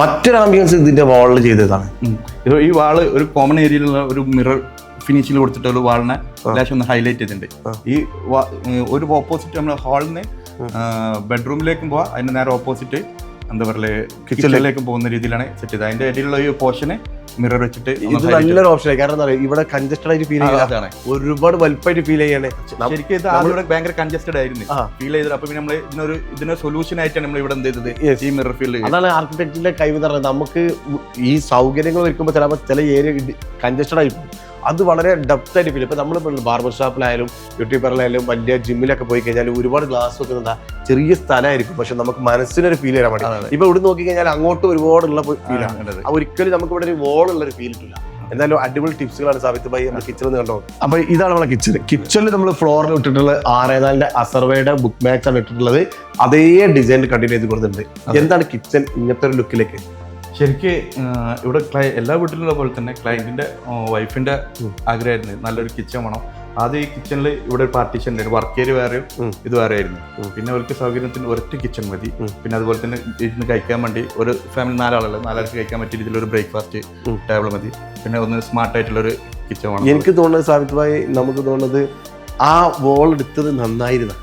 മറ്റൊരു ആംബിയൻസ് ഇതിന്റെ വാളിൽ ചെയ്തതാണ്. ഇത് ഈ വാൾ ഒരു കോമൺ ഏരിയയിലുള്ള ഒരു മിറർ ഫിനിഷിൽ കൊടുത്തിട്ട് ഒരു വാളിനെ ലേശം ഒന്ന് ഹൈലൈറ്റ് ചെയ്തിട്ടുണ്ട്. ഈ ഒരു ഓപ്പോസിറ്റ് നമ്മൾ ഹാളിന് ബെഡ്റൂമിലേക്കും പോവാ. അതിന്റെ നേരെ ഓപ്പോസിറ്റ് എന്താ പറയുക കിച്ചണിലേക്കും പോകുന്ന രീതിയിലാണ് സെറ്റ് ചെയ്തത്. അതിന്റെ ഇടയിലുള്ള ഈ പോർഷനെ മിറർ വെച്ചിട്ട് ഇത് നല്ലൊരു ഓപ്ഷനായി കാരണം എന്താ പറയുക ഇവിടെ കൺജസ്റ്റഡ് ആയിട്ട് ഫീൽ ചെയ്യാതാണ് ഒരുപാട് വലുപ്പമായിട്ട് ഫീൽ ചെയ്യണേ. ശരിക്കും ഇത് ഇവിടെ ഭയങ്കര കൺജസ്റ്റഡ് ആയിരുന്നു. ഫീൽ ചെയ്തത്. അപ്പൊ പിന്നെ നമ്മൾ ഇതിനൊരു ഇതിനൊരു സൊല്യൂഷൻ ആയിട്ടാണ് നമ്മൾ ഇവിടെ എന്ത് ചെയ്തത്? ഈ മിറർ ഫീൽ അതാണ് ആർക്കിടെക്റ്റിന്റെ കഴിവ് പറയുന്നത്. നമുക്ക് ഈ സൗകര്യങ്ങൾ വരുമ്പോൾ ചിലപ്പോൾ ചില ഏരിയ കൺജസ്റ്റഡ് ആയി പോകും. അത് വളരെ ഡെപ്ത് ആയിട്ട് ഫീൽ ഇപ്പൊ നമ്മൾ ബാർബർ ഷോപ്പിലായാലും യൂട്യൂബറിലായാലും വലിയ ജിമ്മിലൊക്കെ പോയി കഴിഞ്ഞാൽ ഒരുപാട് ഗ്ലാസ് വെക്കുന്നുണ്ടാ ചെറിയ സ്ഥലമായിരിക്കും. പക്ഷെ നമുക്ക് മനസ്സിനൊരു ഫീൽ വരാൻ വേണ്ടി. ഇപ്പൊ ഇവിടെ നോക്കി കഴിഞ്ഞാൽ അങ്ങോട്ട് ഒരുപാടുള്ള ഫീലാണ് ഒരിക്കലും നമുക്ക് ഇവിടെ ഒരു വോൾ ഉള്ള ഒരു ഫീൽ ഇല്ല എന്തായാലും അടിപൊളി ടിപ്സുകളാണ് സാബിത്ത് ഭായി നമ്മുടെ കിച്ചണിൽ കണ്ടോ അപ്പൊ ഇതാണ് നമ്മുടെ കിച്ചൺ കിച്ചണിൽ നമ്മൾ ഫ്ലോറിൽ ഇട്ടിട്ടുള്ള ആറേനാലിന്റെ അസർവയുടെ ബുക്ക് മാക്സ് ആണ് ഇട്ടിട്ടുള്ളത്. അതേ ഡിസൈൻ കണ്ടിന്യൂ ചെയ്ത് കൊടുത്തിട്ടുണ്ട്. എന്താണ് കിച്ചൺ ഇങ്ങനത്തെ ഒരു ലുക്കിലേക്ക് ശരിക്ക് ഇവിടെ ക്ലൈ എല്ലാ വീട്ടിലുള്ള പോലെ തന്നെ ക്ലയന്റിന്റെ വൈഫിന്റെ. ആഗ്രഹമായിരുന്നു. നല്ലൊരു കിച്ചൺ വേണം. ആദ്യം ഈ കിച്ചണിൽ ഇവിടെ ഒരു പാർട്ടീഷൻ ഉണ്ടായിരുന്നു വർക്ക് ഏരിയ വേറെയും. ഇത് വേറെ ആയിരുന്നു. പിന്നെ അവർക്ക് സൗകര്യത്തിന് ഒരൊറ്റ കിച്ചൺ മതി. പിന്നെ അതുപോലെ തന്നെ ഇരുന്ന് കഴിക്കാൻ വേണ്ടി ഒരു ഫാമിലി നാലാളല്ലേ നാലാൾക്ക് കഴിക്കാൻ പറ്റിയ രീതിയിലൊരു ബ്രേക്ക്ഫാസ്റ്റ് ടേബിൾ മതി. പിന്നെ ഒന്ന് സ്മാർട്ട് ആയിട്ടുള്ള ഒരു കിച്ചൺ വേണം. എനിക്ക് തോന്നുന്നത് സാബിത്ത് ഭായി നമുക്ക് തോന്നുന്നത് ആ വോൾ എടുത്തത് നന്നായിരുന്നു.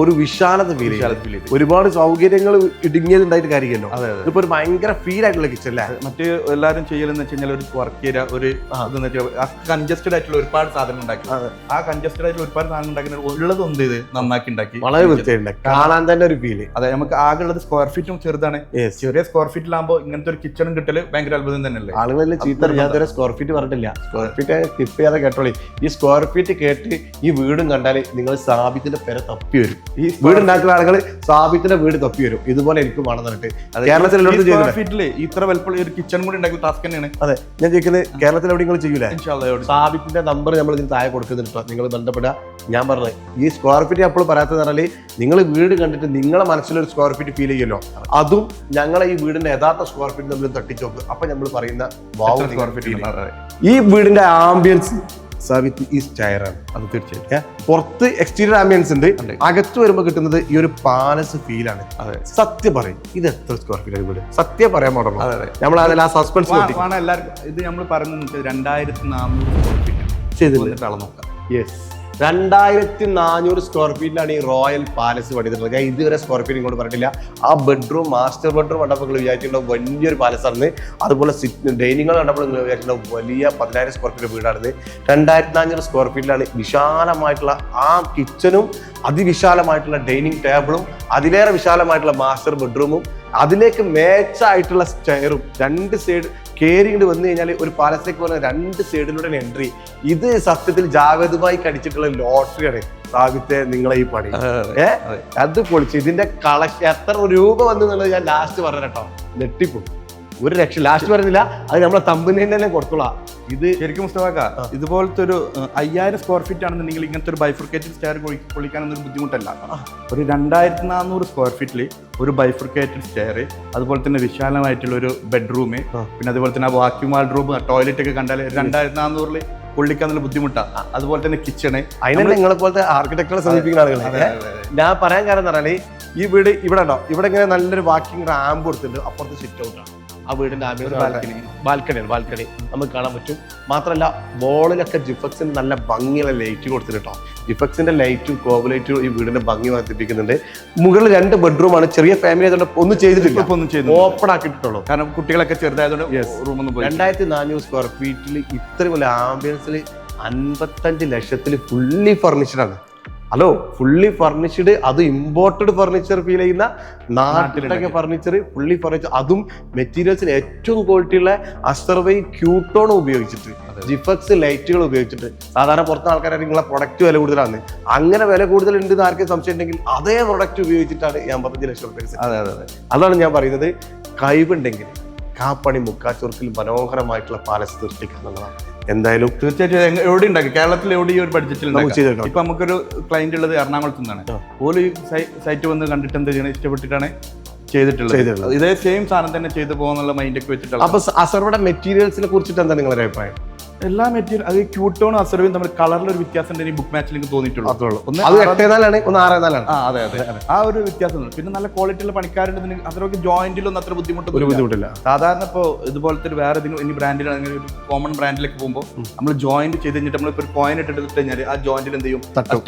ഒരു വിശാലത ഫീൽ ചെയ്യും. ഒരുപാട് സൗകര്യങ്ങൾ ഇടുങ്ങിയതുണ്ടായിട്ട് കാര്യമല്ലോ ഇപ്പൊ ഒരു ഭയങ്കര ഫീൽ ആയിട്ടുള്ള കിച്ചൺ അല്ലേ മറ്റ് എല്ലാവരും ചെയ്യലെന്ന് വെച്ച് കഴിഞ്ഞാൽ ഒരു വർക്ക് ഏരിയ ഒരു കൺജസ്റ്റഡ് ആയിട്ടുള്ള ഒരുപാട് സാധനം ഉണ്ടാക്കി. ആ കൺജസ്റ്റഡ് ആയിട്ടുള്ള ഒരുപാട് സാധനം ഉണ്ടാക്കുന്ന ഉള്ളത് എന്ത് ചെയ്ത്? നന്നാക്കി ഉണ്ടാക്കി വളരെ വൃത്തിയുണ്ട് കാണാൻ തന്നെ ഒരു ഫീൽ അതെ നമുക്ക് ആകെ ഉള്ളത് സ്ക്വയർ ഫീറ്റും ചെറുതാണ്. ചെറിയ സ്ക്വയർ ഫീറ്റിലാകുമ്പോൾ ഇങ്ങനത്തെ ഒരു കിച്ചണും കിട്ടൽ ഭയങ്കര അത്ഭുതം തന്നെയല്ലേ? ആളുകളിൽ ചീത്ത ഞാൻ ഇതുവരെ സ്ക്വയർ ഫീറ്റ് പറഞ്ഞിട്ടില്ല. സ്ക്വയർ ഫീറ്റ് ടിപ്പ് ചെയ്യാതെ കേട്ടോളി. ഈ സ്ക്വയർ ഫീറ്റ് കേട്ട് ഈ വീടും കണ്ടാൽ നിങ്ങൾ സാബിത്തിന്റെ പെര തപ്പി വരും ഈ വീട് ഉണ്ടാക്കുന്ന ആളുകൾ സാബിത്തിന്റെ വീട് തപ്പി വരും ഇതുപോലെ എനിക്ക് വേണം എന്നിട്ട് കേരളത്തിൽ എല്ലായിടത്തും ചെയ്യുന്നില്ല ഇത്ര വലുപ്പമുള്ള ഒരു കിച്ചൺ കൂടി ഉണ്ടാക്കുന്ന ടാസ്ക് തന്നെയാണ്. അതെ ഞാൻ ചോദിക്കുന്നത് കേരളത്തിൽ എവിടെ നിങ്ങൾ ചെയ്യൂലേ. സാബിത്തിന്റെ നമ്പർ നമ്മൾ ഇതിന് താഴെ കൊടുക്കുന്നുണ്ട് നിങ്ങൾ ബന്ധപ്പെടുക ഞാൻ പറഞ്ഞത് ഈ സ്ക്വയർ ഫീറ്റ് അപ്പോൾ പറയാത്തത് പറഞ്ഞാൽ നിങ്ങൾ വീട് കണ്ടിട്ട് നിങ്ങളെ മനസ്സിലൊരു സ്ക്വയർ ഫീറ്റ് ഫീൽ ചെയ്യല്ലോ അതും ഞങ്ങളെ ഈ വീടിന്റെ യഥാർത്ഥ സ്ക്വയർ ഫീറ്റ് നമ്മൾ തട്ടിച്ചോക്ക്. അപ്പൊ നമ്മൾ പറയുന്ന വാവ് സ്ക്വയർ ഫീറ്റ്? ഈ വീടിന്റെ ആംബിയൻസ് സാബിത്ത് ഈ സ്റ്റയറാണ് അത് തീർച്ചയായിട്ടും. പുറത്ത് എക്സ്റ്റീരിയർ ആംബിയൻസ് ഉണ്ട്. അകത്ത് വരുമ്പോൾ കിട്ടുന്നത് ഈ ഒരു പാലസ് ഫീലാണ് അതെ. സത്യം പറയും. ഇത് എത്ര സ്ക്വയർ ഫീറ്റ് വീട് സത്യം പറയാൻ പാടുള്ളൂ. നമ്മൾ അതിൽ ആ സസ്പെൻസ് എല്ലാവർക്കും. ഇത് നമ്മൾ പറയുന്നത് രണ്ടായിരത്തി നാനൂറ് സ്ക്വയർ ഫീറ്റ് ചെയ്തിട്ടുണ്ട് വന്നിട്ട് അളന്ന് നോക്കാം. യെസ് രണ്ടായിരത്തി നാനൂറ് സ്ക്വയർ ഫീറ്റിലാണ് ഈ റോയൽ പാലസ് പണിതിട്ടുള്ളത്. ഞാൻ ഇതുവരെ സ്ക്വയർ ഫീറ്റ് ഇങ്ങോട്ട് പറഞ്ഞിട്ടില്ല. ആ ബെഡ്റൂം മാസ്റ്റർ ബെഡ്റൂം കണ്ടപ്പോൾ നിങ്ങൾ വിചാരിച്ചിട്ടുള്ള വലിയൊരു പാലസാണ് അതുപോലെ ഡൈനിങ്ങൾ കണ്ടപ്പോൾ നിങ്ങൾ വിചാരിച്ചിട്ടുള്ള വലിയ പതിനായിരം സ്ക്വയർ ഫീറ്റ് വീടാണ് രണ്ടായിരത്തി നാനൂറ് സ്ക്വയർ ഫീറ്റിലാണ് വിശാലമായിട്ടുള്ള ആ കിച്ചനും അതിവിശാലമായിട്ടുള്ള ഡൈനിങ് ടേബിളും അതിലേറെ വിശാലമായിട്ടുള്ള മാസ്റ്റർ ബെഡ്റൂമും അതിലേക്ക് മേച്ചായിട്ടുള്ള സ്റ്റെയറും രണ്ട് സൈഡ് കയറിയിട്ട് വന്നു കഴിഞ്ഞാൽ ഒരു പാലസിലേക്ക് പറഞ്ഞ രണ്ട് സൈഡിലൂടെ എൻട്രി ഇത് സത്യത്തിൽ ജാവേദുമായി കടിച്ചിട്ടുള്ള ലോട്ടറിയാണ് സാഹിത്യ നിങ്ങളെ ഈ പണി. അതെ, അതെ. ഏ? അത്. പൊളിച്ച് ഇതിന്റെ കളക്ഷൻ എത്ര രൂപ വന്നു എന്നുള്ളത് ഞാൻ ലാസ്റ്റ് പറഞ്ഞ കേട്ടോ. നെട്ടിപ്പോ ഒരു രക്ഷ ലാസ്റ്റ് പറഞ്ഞില്ല അത് നമ്മളെ തമ്പുന്നതിന് തന്നെ കൊടുത്തോളാം. ഇത് ശരിക്കും മുസ്തഫാക്ക ഇതുപോലത്തെ ഒരു അയ്യായിരം സ്ക്വയർ ഫീറ്റ് ആണെന്നുണ്ടെങ്കിൽ ഇങ്ങനത്തെ ഒരു ബൈഫർക്കേറ്റഡ് സ്റ്റെയർ പൊളിക്കാനൊന്നും ബുദ്ധിമുട്ടല്ല. ഒരു രണ്ടായിരത്തി നാനൂറ് സ്ക്വയർ ഫീറ്റിൽ ഒരു ബൈഫർക്കേറ്റഡ് സ്റ്റെയർ അതുപോലെ തന്നെ വിശാലമായിട്ടുള്ള ഒരു ബെഡ്റൂം ആ. പിന്നെ അതുപോലെ തന്നെ വാക്യൂം വാൾഡ്രോബ് ടോയ്ലറ്റ് ഒക്കെ കണ്ടാൽ രണ്ടായിരത്തി നാനൂറിൽ പൊള്ളിക്കാന്നുള്ള ബുദ്ധിമുട്ടാണ് അതുപോലെ തന്നെ കിച്ചണ് അതിനെ നിങ്ങളെ പോലത്തെ ആർക്കിടെക്ടറെ സമീപിക്കുന്ന ആളുകളെ. ഞാൻ പറയാൻ കാരണം എന്ന് പറഞ്ഞാൽ ഈ വീട് ഇവിടെ ഉണ്ടോ? ഇവിടെ ഇങ്ങനെ നല്ലൊരു വാക്കിംഗ് റാമ്പ് കൊടുത്തിട്ടുണ്ട്. അപ്പുറത്ത് സിറ്റ് ഔട്ട് ആണ്. ആ വീടിന്റെ ആംബിയൻസ് ബാൽക്കണി. ബാൽക്കണിയാണ് ബാൽക്കണി. നമുക്ക് കാണാൻ പറ്റും. മാത്രമല്ല വോളിലൊക്കെ ജിഫക്സിന് നല്ല ഭംഗിയുള്ള ലൈറ്റ് കൊടുത്തിട്ടോ ജിഫക്സിന്റെ ലൈറ്റും കോബലൈറ്റും ഈ വീടിന്റെ ഭംഗി വർദ്ധിപ്പിക്കുന്നുണ്ട്. മുകളിൽ രണ്ട് ബെഡ്റൂമാണ്. ചെറിയ ഫാമിലി ആയതുകൊണ്ട് ഒന്നും ചെയ്തിട്ടില്ല. ഒന്നും ചെയ്യുന്നു ഓപ്പൺ ആക്കിയിട്ടുള്ളൂ. കാരണം കുട്ടികളൊക്കെ ചെറുതായതുകൊണ്ട് റൂം ഒന്നും രണ്ടായിരത്തി നാനൂറ് സ്ക്വയർ ഫീറ്റിൽ ഇത്രയും വലിയ ആംബിയൻസിൽ അൻപത്തഞ്ച് ലക്ഷത്തിൽ ഫുള്ളി ഫർണിച്ചഡ് ആണ്. ഹലോ ഫുള്ളി ഫർണിഷ്ഡ് അത് ഇമ്പോർട്ടഡ് ഫർണിച്ചർ ഫീൽ ചെയ്യുന്ന നാട്ടിലൊക്കെ ഫർണിച്ചർ ഫുള്ളി ഫർണിച്ചർ അതും മെറ്റീരിയൽസിന് ഏറ്റവും ക്വാളിറ്റിയുള്ള അസർവൈ ക്യൂട്ടോൺ ഉപയോഗിച്ചിട്ട് ജിഫക്സ് ലൈറ്റുകൾ ഉപയോഗിച്ചിട്ട്. സാധാരണ പുറത്തെ ആൾക്കാരെ നിങ്ങളെ പ്രൊഡക്റ്റ് വില കൂടുതലാണ്. അങ്ങനെ വില കൂടുതൽ ഉണ്ട് എന്ന് ആർക്കും സംശയം ഉണ്ടെങ്കിൽ അതേ പ്രൊഡക്റ്റ് ഉപയോഗിച്ചിട്ടാണ് ഞാൻ അമ്പത്തഞ്ച് ലക്ഷം റുപ്യ അതെ അതെ അതെ. അതാണ് ഞാൻ പറയുന്നത്. കഴിവുണ്ടെങ്കിൽ കാപ്പണി മുക്കാച്ചോർക്കിൽ മനോഹരമായിട്ടുള്ള പാലസ് സൃഷ്ടിക്കുക എന്നുള്ളതാണ്. എന്തായാലും തീർച്ചയായിട്ടും എവിടെ ഉണ്ടാക്കി? കേരളത്തിൽ എവിടെ ഈ ഒരു ബഡ്ജറ്റിൽ ഇപ്പൊ നമുക്കൊരു ക്ലയന്റ് ഉള്ളത് എറണാകുളത്ത് നിന്നാണ്. ഓൽ സൈറ്റ് വന്ന് കണ്ടിട്ട് എന്ത് ചെയ്യണം? ഇഷ്ടപ്പെട്ടിട്ടാണ് ചെയ്തിട്ടുള്ളത്. ഇതേ സെയിം സാധനം തന്നെ ചെയ്തു പോകാന്നുള്ള മൈൻഡ് ഒക്കെ വെച്ചിട്ടുള്ള അപ്പൊ അസർവയുടെ മെറ്റീരിയൽസിനെ കുറിച്ചിട്ട് എന്താ നിങ്ങളുടെ അഭിപ്രായം? എല്ലാ മെറ്റീരിയൽ അത് ക്യൂട്ടോണും അസർവും തമ്മിൽ കളറിൽ ഒരു വ്യത്യാസം ഉണ്ടെങ്കിൽ ബുക്ക് മാച്ചിൽ എനിക്ക് തോന്നിയിട്ടുള്ളൂ. അത്രേ ഉള്ളൂ. ഒന്ന് അത് ഒന്ന് ആ അതെ അതെ ആ ഒരു വ്യത്യാസം പിന്നെ നല്ല ക്വാളിറ്റി ഉള്ള പണിക്കാരുണ്ട് അത്രയ്ക്ക് ജോയിന്റിലൊന്നും അത്ര ഒരു ബുദ്ധിമുട്ടില്ല. സാധാരണ ഇപ്പോൾ ഇതുപോലത്തെ ഒരു വേറെ ഏതെങ്കിലും ഇനി ബ്രാൻഡിലാണെങ്കിൽ ഒരു കോമൺ ബ്രാൻഡിലേക്ക് പോകുമ്പോൾ നമ്മൾ ജോയിന്റ് ചെയ്ത് കഴിഞ്ഞിട്ട് നമ്മൾ ഇപ്പോൾ ഒരു കോയിൻ ഇട്ടിട്ട് കഴിഞ്ഞാൽ ആ ജോയിന്റിൽ എന്ത് ചെയ്യും? തട്ടും.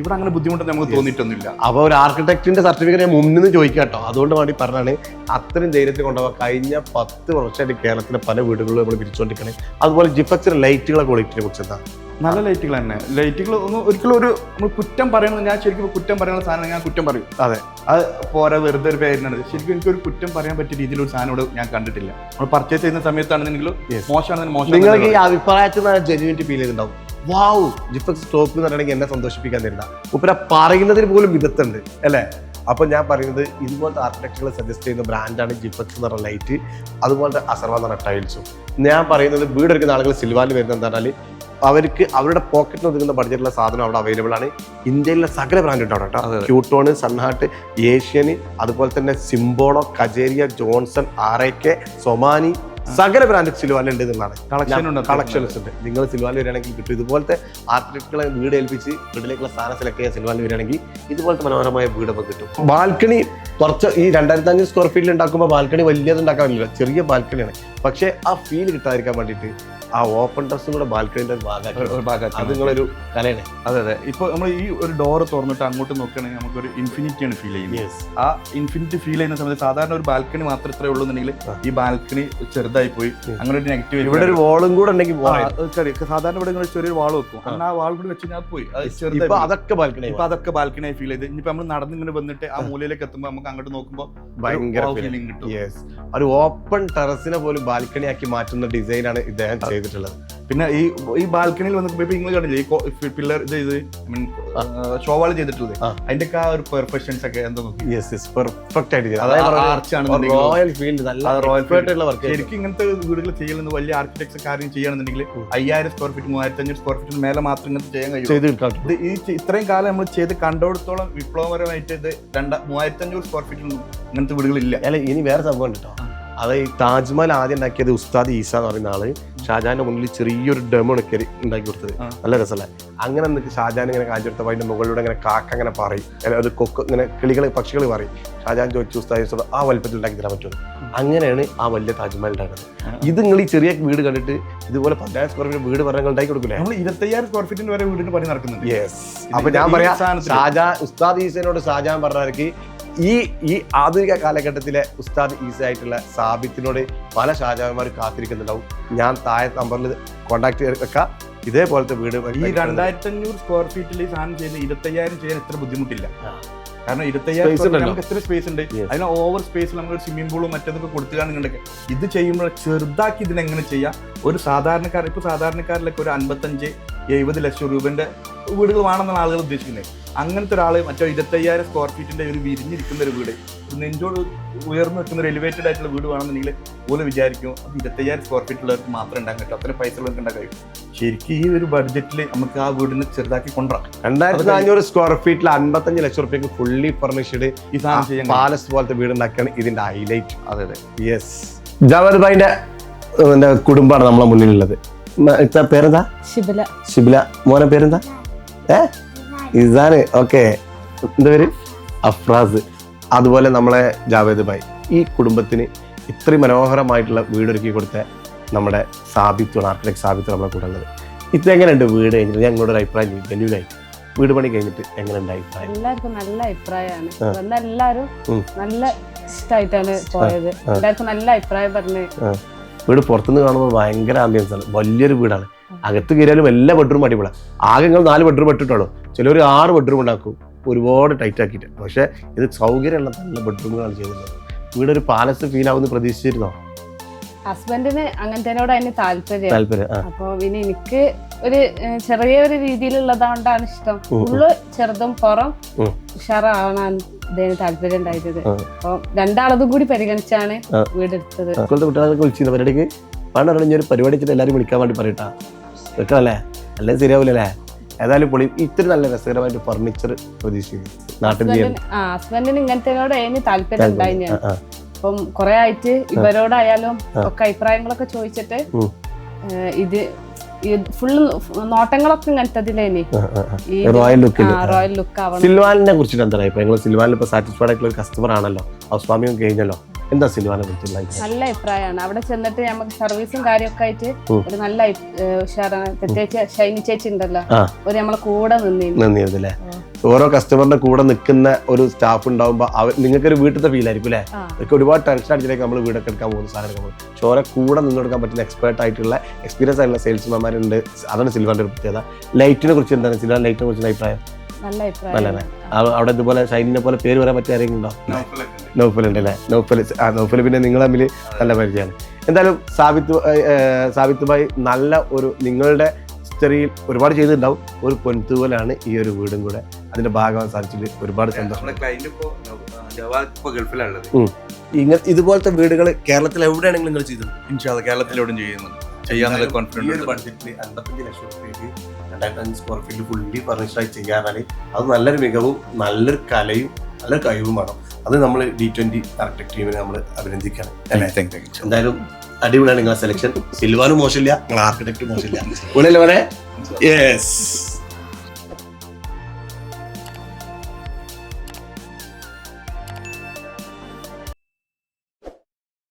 ഇവിടെ അങ്ങനെ ബുദ്ധിമുട്ടൊന്നും നമുക്ക് തോന്നിയിട്ടൊന്നുമില്ല. അപ്പോൾ ഒരു ആർക്കിടെക്ടിന്റെ സർട്ടിഫിക്കറ്റ് ഞാൻ മുന്നിൽ നിന്ന് ചോദിക്കാട്ടോ അതുകൊണ്ട് വേണ്ടി പറഞ്ഞാണ് അത്രയും ധൈര്യത്തിൽ കൊണ്ടുപോകാം കഴിഞ്ഞ പത്ത് വർഷമായിട്ട് കേരളത്തിലെ പല വീടുകളിലും നമ്മൾ പിരിച്ചുകൊണ്ടിരിക്കണേ. അതുപോലെ ജിഫക്സിന്റെ ലൈറ്റുകളെ ക്വാളിറ്റിയെ കുറിച്ച് എന്താ? നല്ല ലൈറ്റുകൾ തന്നെ. ലൈറ്റുകൾ ഒന്നും ഒരിക്കലും ഒരു നമ്മൾ കുറ്റം പറയുന്നത് ഞാൻ ശരിക്കും കുറ്റം പറയുന്ന സാധനം ഞാൻ കുറ്റം പറയും. അതെ. അത് പോരാ വെറുതെ ഒരു പേരിനാണ്. ശരിക്കും എനിക്കൊരു കുറ്റം പറയാൻ പറ്റിയ രീതിയിൽ ഒരു സാധനം ഇവിടെ ഞാൻ കണ്ടിട്ടില്ല. നമ്മൾ പർച്ചേസ് ചെയ്യുന്ന സമയത്താണെന്നെങ്കിലും Yes. മോശമാണെന്ന് മോശം നിങ്ങൾക്ക് ഈ അഭിപ്രായത്തിൽ നിന്ന് ജെന്യൂനിറ്റി ഫീൽ ചെയ്തിട്ടുണ്ടാവും. വാവ് ജിഫക്സ് സ്റ്റോപ്പ് എന്ന് പറയുകയാണെങ്കിൽ എന്നെ സന്തോഷിപ്പിക്കാൻ തരുന്ന. ഉപ്പര പറയുന്നതിന് പോലും വിധത്തുണ്ട് അല്ലേ? അപ്പൊ ഞാൻ പറയുന്നത് ഇതുപോലത്തെ ആർക്കിടെക്റ്റുകൾ സജസ്റ്റ് ചെയ്യുന്ന ബ്രാൻഡാണ് ജിഫക്സ് എന്ന് പറഞ്ഞ ലൈറ്റ് അതുപോലത്തെ അസർവ എന്ന് പറഞ്ഞ ടൈൽസും ഞാൻ പറയുന്നത് വീടെടുക്കുന്ന ആളുകൾ സിൽവാനിൽ വരുന്നത് എന്താ പറഞ്ഞാൽ അവർക്ക് അവരുടെ പോക്കറ്റിൽ ഒതുങ്ങുന്ന ബഡ്ജറ്റുള്ള സാധനം അവിടെ അവൈലബിൾ ആണ്. ഇന്ത്യയിലെ സകല ബ്രാൻഡ് ഉണ്ട് അവിടെ കേട്ടോ. ക്യൂട്ടോണ് സൺഹാർട്ട് ഏഷ്യൻ അതുപോലെ തന്നെ Simpolo Kajaria Johnson R A K Somany സകല ബ്രാൻഡ് സിൽവാല ഉണ്ട് എന്നുള്ളതാണ്. കളക്ഷൻ ഉണ്ട്? കളക്ഷൻസ് ഉണ്ട്. നിങ്ങൾ സിൽവാല വരികയാണെങ്കിൽ കിട്ടും. ഇതുപോലത്തെ ആർട്ടിക്കളെ വീട് ഏൽപ്പിച്ച് വീട്ടിലേക്കുള്ള സ്ഥാനം സെലക്ട് ചെയ്യാൻ സിൽവാല വരികയാണെങ്കിൽ ഇതുപോലത്തെ മനോഹരമായ വീടൊക്കെ കിട്ടും. ബാൽക്കണി കുറച്ച് ഈ രണ്ടായിരത്തി അഞ്ഞൂറ് സ്ക്വയർ ഫീറ്റിൽ ഉണ്ടാക്കുമ്പോൾ ബാൽക്കണി വലിയത് ഉണ്ടാക്കാൻ പറ്റില്ല. ചെറിയ ബാൽക്കണിയാണ്. പക്ഷേ ആ ഫീൽ കിട്ടാതിരിക്കാൻ വേണ്ടിയിട്ട് ആ ഓപ്പൺ ഡ്രസ്സും കൂടെ ബാൽക്കണിന്റെ ഒരു ഭാഗമാക്കി. ഒരു ഭാഗം അത് നിങ്ങളൊരു കലയാണ്. അതെ അതെ. ഇപ്പൊ നമ്മൾ ഈ ഒരു ഡോർ തുറന്നിട്ട് അങ്ങോട്ട് നോക്കുകയാണെങ്കിൽ നമുക്കൊരു ഇൻഫിനിറ്റി ആണ് ഫീൽ ചെയ്യുന്നത്. ആ ഇൻഫിനിറ്റി ഫീൽ ചെയ്യുന്ന സമയത്ത് സാധാരണ ഒരു ബാൽക്കണി മാത്രമേ ഉള്ളൂ എന്നുണ്ടെങ്കിൽ ഈ ബാൽക്കണി ചെറുതായി പോയി അങ്ങനെ ഒരു നെഗറ്റീവ് ഇവിടെ ഒരു വാളും കൂടെ ഉണ്ടെങ്കിൽ സാധാരണ ഇവിടെ ചെറിയൊരു വാൾ വെക്കും. അങ്ങനെ ആ വാൾ കൂടി വെച്ച് കഴിഞ്ഞാൽ പോയി. അത് അതൊക്കെ ബാൽക്കണി ഇപ്പൊ അതൊക്കെ ബാൽക്കണി ഫീൽ ചെയ്ത്. ഇനിയിപ്പോ നമ്മൾ നടന്ന് ഇങ്ങനെ വന്നിട്ട് ആ മൂലയിലേക്ക് എത്തുമ്പോൾ നമുക്ക് അങ്ങോട്ട് നോക്കുമ്പോൾ ഭയങ്കര ഫീലിംഗ് കിട്ടും. ഒരു ഓപ്പൺ ടെറസിനെ പോലും ബാൽക്കണി ആക്കി മാറ്റുന്ന ഡിസൈനാണ് ഇദ്ദേഹം ചെയ്തിട്ടുള്ളത്. പിന്നെ ഈ ഈ ബാൽക്കണിയിൽ വന്നിട്ട് ഇപ്പൊ നിങ്ങൾ കണ്ടില്ലേ ഈ പില്ലർ ഇത് ഇത് മീൻ ഷോവാൾ ചെയ്തിട്ടുള്ളത്. അതിന്റെ ഒക്കെ ആ. ഒരു പെർഫെക്ഷൻസ് ഒക്കെ എന്താ പെർഫെക്റ്റ് ആയിട്ട് റോയൽ ഫീൽഡ് നല്ല റോയൽ വർക്ക് ശരിക്കും ഇങ്ങനത്തെ വീടുകൾ ചെയ്യലെന്ന് വലിയ ആർക്കിടെക്ട്സ് കാര്യം ചെയ്യണമെന്നുണ്ടെങ്കിൽ. അയ്യായിരം സ്ക്വയർ ഫീറ്റ് മൂവായിരത്തി അഞ്ഞൂറ് സ്ക്വയർ ഫീറ്റ് മേലെ മാത്രം ഇങ്ങനത്തെ ചെയ്യാൻ കഴിയും ഈ ഇത്രയും കാലം നമ്മൾ ചെയ്ത് കണ്ടോടത്തോളം വിപ്ലവപരമായിട്ട് ഇത് രണ്ട മൂവായിരത്തി അഞ്ഞൂറ് സ്ക്വയർ ഫീറ്റിൽ ഇങ്ങനത്തെ വീടുകളില്ല. അല്ല ഇനി വേറെ സംഭവം കേട്ടോ അത് ഈ താജ്മഹൽ ആദ്യം ഉണ്ടാക്കിയത് ഉസ്താദ് ഈസ എന്ന് പറയുന്ന ആൾ. ഷാജാന്റെ മുന്നിൽ ചെറിയൊരു ഡെമോ കയറി ഉണ്ടാക്കി കൊടുത്തത്. നല്ല രസമല്ലേ? അങ്ങനെ എന്നിട്ട് ഷാജാൻ ഇങ്ങനെ കാണിച്ചു കൊടുത്തപ്പോൾ അതിന്റെ മുകളിലൂടെ ഇങ്ങനെ കാക്ക ഇങ്ങനെ പറയും. അല്ലെങ്കിൽ അത് കൊക്ക് ഇങ്ങനെ കിളികൾ പക്ഷികൾ പറയും. ഷാജാൻ ചോദിച്ചു ഉസ്താദ് ഈസോട് ആ വലുപ്പത്തിൽ ഉണ്ടാക്കി തരാൻ പറ്റുമോ? അങ്ങനെയാണ് ആ വലിയ താജ്മഹൽ ഉണ്ടാക്കുന്നത് ഇത് നിങ്ങൾ ഈ ചെറിയ വീട് കണ്ടിട്ട് ഇതുപോലെ പതിനായിരം സ്ക്വയർ ഫീറ്റ് വീട് പറഞ്ഞാൽ ഉണ്ടാക്കി കൊടുക്കില്ലേ നമ്മൾ ഇരുപത്തയ്യായിരം സ്ക്വയർ ഫീറ്റിന് വരെ വീടിന് പണി നടക്കുന്നുണ്ട്. യെസ് അപ്പൊ ഞാൻ പറയാം ഷാജാൻ ഉസ്താദ് ഈസനോട് ഷാജാൻ പറഞ്ഞവർക്ക് ഈ ഈ ആധുനിക കാലഘട്ടത്തിലെ ഉസ്താദ് ഈസ ആയിട്ടുള്ള സാബിത്തിനോട് പല ഷാജാന്മാർ കാത്തിരിക്കുന്നുണ്ടാവും. ഞാൻ താഴെ നമ്പറിൽ കോൺടാക്ട് വെക്കാം. ഇതേപോലത്തെ വീട് ഈ രണ്ടായിരത്തി അഞ്ഞൂറ് സ്ക്വയർ ഫീറ്റിൽ ഈ സാധനം ചെയ്യുന്ന ഇരുപത്തയ്യായിരം ചെയ്യാൻ എത്ര ബുദ്ധിമുട്ടില്ല. കാരണം ഇരുപത്തയ്യായിരം. നമുക്ക് എത്ര സ്പേസ് ഉണ്ട്. അതിന് ഓവർ സ്പേസ് നമ്മൾ സ്വിമ്മിംഗ് പൂളും മറ്റേതൊക്കെ കൊടുത്തുകാണെന്നുണ്ടെങ്കിൽ ഇത് ചെയ്യുമ്പോൾ ചെറുതാക്കി ഇതിനെങ്ങനെ ചെയ്യാം? ഒരു സാധാരണക്കാർ ഇപ്പൊ സാധാരണക്കാരിലൊക്കെ ഒരു അൻപത്തഞ്ച് എഴുപത് ലക്ഷം രൂപന്റെ വീടുകൾ വേണമെന്നാണ് ആളുകൾ ഉദ്ദേശിക്കുന്നത്. അങ്ങനത്തെ ഒരാൾ മറ്റോ ഇരുപത്തയ്യായിരം സ്ക്വയർ ഫീറ്റിന്റെ ഒരു വിരിഞ്ഞിരിക്കുന്ന ഒരു വീട്. ഒരു നെഞ്ചോട് ഉയർന്നു നിൽക്കുന്ന ഒരു എലിവേറ്റഡ് ആയിട്ടുള്ള വീട് വേണമെന്നുണ്ടെങ്കിൽ പോലെ വിചാരിക്കും അത് ഇരുപത്തയ്യായിരം സ്ക്വയർ ഫീറ്റുള്ളവർക്ക് മാത്രമേ ഉണ്ടാകും കേട്ടോ അത്രയും പൈസ ഉള്ളവർക്ക് ഉണ്ടാക്കാൻ കഴിയും. ശരിക്കും ഈ ഒരു ബഡ്ജറ്റിൽ നമുക്ക് ആ വീടിനെ ചെറുതാക്കി കൊണ്ടുവരാം. രണ്ടായിരത്തി നാനൂറ് സ്ക്വയർ ഫീറ്റിൽ അൻപത്തഞ്ച് ലക്ഷം റുപ്യക്ക് ഫുള്ളി ഫർണിഷ്ഡ് ഈ സാധനം പാലസ് പോലത്തെ വീട് ഉണ്ടാക്കിയാണ് ഇതിന്റെ ഹൈലൈറ്റ് അതെ അതെ. യെസ് ജാവേദ് ഭായിന്റെ കുടുംബമാണ് നമ്മളെ മുന്നിലുള്ളത്. പേരെന്താ? ശിബില. ശിബില. മോനെ പേരെന്താ? ഏ? ഇസാന് ഓക്കെ. എന്താ പേര്? അഫ്രാസ്. അതുപോലെ നമ്മളെ ജാവേദ് ഭായ്. ഈ കുടുംബത്തിന് ഇത്രയും മനോഹരമായിട്ടുള്ള വീടൊരുക്കി കൊടുത്ത നമ്മുടെ സാബിത്താണ് ആർക്കിടെക്ട് സാബിത്ത് നമ്മളെ കൂടെ ഉള്ളത്. ഇത്ര എങ്ങനെയുണ്ട് വീട് കഴിഞ്ഞിട്ട്? ഞങ്ങളുടെ ഒരു അഭിപ്രായം ജെന്യൂനായി വീട് പണി കഴിഞ്ഞിട്ട് എങ്ങനെയുണ്ട് അഭിപ്രായം? എല്ലാവർക്കും നല്ല അഭിപ്രായമാണ്. ഉം. നല്ല ഇഷ്ടമായിട്ടാണ് പോയത്. എല്ലാവർക്കും നല്ല അഭിപ്രായം പറഞ്ഞ്. വീട് പുറത്തുനിന്ന് കാണുമ്പോൾ ഭയങ്കര ആംബിയൻസ് ആണ്. വലിയൊരു വീടാണ്. അകത്ത് കയറിയാലും എല്ലാ ബെഡ്റൂം അടിപൊളി. ആകെ നിങ്ങൾ നാല് ബെഡ്റൂം ഇട്ടിട്ടാണോ ചിലർ ആറ് ബെഡ്റൂം ഉണ്ടാക്കും. ഒരുപാട് ടൈറ്റ് ആക്കിയിട്ട് പക്ഷേ ഇത് സൗകര്യമുള്ള നല്ല ബെഡ്റൂമുകളാണ് ചെയ്തിട്ടുള്ളത് വീട് ഒരു പാലസ് ഫീൽ ആവുമെന്ന് പ്രതീക്ഷിച്ചിരുന്നോ? ഹസ്ബൻഡിന് അങ്ങനത്തേനോട് അതിന് താല്പര്യം. അപ്പൊ പിന്നെ എനിക്ക് ഒരു ചെറിയ ഒരു രീതിയിലുള്ളതുകൊണ്ടാണ് ഇഷ്ടം. ഉള്ളു ചെറുതും പുറം ഉം. ഉഷാറാവണ ഇതിന് താല്പര്യം ഉണ്ടായിരുന്നത് അപ്പൊ രണ്ടാളതും കൂടി പരിഗണിച്ചാണ്. വീട് എടുത്തത് കുട്ടികളെ കുട്ടികളൊക്കെ വിളിച്ചിരുന്ന. പരിപാടിക്ക് പണ്ട് ഒരു പരിപാടി എല്ലാവരും വിളിക്കാൻ വേണ്ടി പറയട്ടാ. വെക്കണല്ലേ അല്ലേ ശരിയാവില്ലല്ലേ ഏതായാലും പൊളി. ഇത്തിരി നല്ല രസകരമായിട്ട് ഫർണിച്ചർ പ്രതീക്ഷിക്കുന്നു. നാട്ടിൽ ഹസ്ബൻഡിന് ഇങ്ങനത്തേനോട് അതിന് താല്പര്യം ആ, ആ. അപ്പം കുറെ ആയിട്ട് ഇവരോടായാലും ഒക്കെ അഭിപ്രായങ്ങളൊക്കെ ചോദിച്ചിട്ട് ഇത് ഫുള്ള് നോട്ടങ്ങളൊക്കെ ഇങ്ങനത്തതിലേനി റോയൽ റോയൽ ലുക്ക് ആവണം. സിൽവാനിനെ കുറിച്ചിട്ട് എന്താ ഇപ്പൊ നിങ്ങൾ സിൽവാനിൽ ഇപ്പൊ സാറ്റിസ്ഫൈഡ് ആയിട്ടുള്ള ഒരു കസ്റ്റമർ ആണല്ലോ. ഹൗസ് കഴിഞ്ഞല്ലോ. എന്താ സിൽവാനെ കുറിച്ചുള്ള? നല്ല അഭിപ്രായമാണ്. അവിടെ ചെന്നിട്ട് നമുക്ക് സർവീസും കാര്യമൊക്കെ ആയിട്ട് ഒരു നല്ല ഉഷാറാണ്. പ്രത്യേകിച്ച് ഷൈനി ചേച്ചി ഉണ്ടല്ലോ. ഒരു നമ്മളെ കൂടെ നിന്നിരുന്നു. അല്ലേ ഓരോ കസ്റ്റമറിന്റെ കൂടെ നിൽക്കുന്ന ഒരു സ്റ്റാഫ് ഉണ്ടാവുമ്പോ അവർ നിങ്ങൾക്കൊരു വീട്ടിലത്തെ ഫീൽ ആയിരിക്കും അല്ലേ? ആ. അവർക്ക് ഒരുപാട് ടെൻഷൻ അടിച്ചിട്ടേക്ക് നമ്മൾ വീടൊക്കെ എടുക്കാൻ പോകുന്ന സാധനം നമ്മൾ പോകും പക്ഷെ ഓരോ കൂടെ നിന്ന് കൊടുക്കാൻ പറ്റുന്ന എക്സ്പേർട്ട് ആയിട്ടുള്ള എക്സ്പീരിയൻസ് ആയിട്ടുള്ള സെയിൽസ്മാൻമാരുണ്ട് അതാണ് സിൽവാന്റെ ഒരു പ്രത്യേകത. ലൈറ്റിനെ കുറിച്ച് എന്താണ്? സിൽവാൻ ലൈറ്റിനെ കുറിച്ചുള്ള അഭിപ്രായം? നല്ല അഭിപ്രായം. അവിടെ ഇതുപോലെ ഷൈനിനെ പോലെ പേര് പറയാൻ പറ്റിയ ആരെങ്കിലും ഉണ്ടോ. നൗഫൽ ഉണ്ട് അല്ലേ? നൗഫൽ ആ നൗഫൽ പിന്നെ നിങ്ങൾ തമ്മിൽ നല്ല പരിചയമാണ്. എന്തായാലും സാബിത്ത് സാബിത്തുമായി ഏ, സാബിത്ത് ഭായി നല്ല ഒരു നിങ്ങളുടെ ഹിസ്റ്ററിയിൽ ഒരുപാട് ചെയ്തിട്ടുണ്ടാവും. ഒരു പൊൻതൂവലാണ് ഈ ഒരു വീടും കൂടെ അതിന്റെ ഭാഗമാകാൻ സാധിച്ചതിൽ ഒരുപാട് സന്തോഷം. ഇപ്പോ ജവാദ് ഇപ്പോ ഗൾഫിലാണുള്ളത് ഇങ്ങനെ ഇതുപോലത്തെ വീടുകൾ കേരളത്തിൽ എവിടെയാണെങ്കിലും നിങ്ങൾ ചെയ്തു? കേരളത്തിലോടും ചെയ്യുന്നുണ്ട്. ചെയ്യാന്നുള്ള ഈ കോൺഫിഡൻസ് ഒരു ബഡ്ജറ്റിൽ അൻപത്തഞ്ച് ലക്ഷം രൂപയ്ക്ക് രണ്ടായിരത്തി അഞ്ച് സ്ക്വയർ ഫീറ്റ് ഫുള്ളി ഫർണിഷായി ചെയ്യാറാണ് അത് നല്ലൊരു മികവും നല്ലൊരു കലയും നല്ലൊരു കഴിവും വേണം. അത് നമ്മൾ ഡി ട്വന്റി ആർക്കിടെക്ട് ടീമിനെ നമ്മൾ അഭിനന്ദിക്കണം എന്തായാലും അടിപൊളിയാണ് നിങ്ങളെ സെലക്ഷൻ സിൽവാനും മോശമില്ല. നിങ്ങൾ ആർക്കിടെക്ട് മോശമില്ല. യെസ്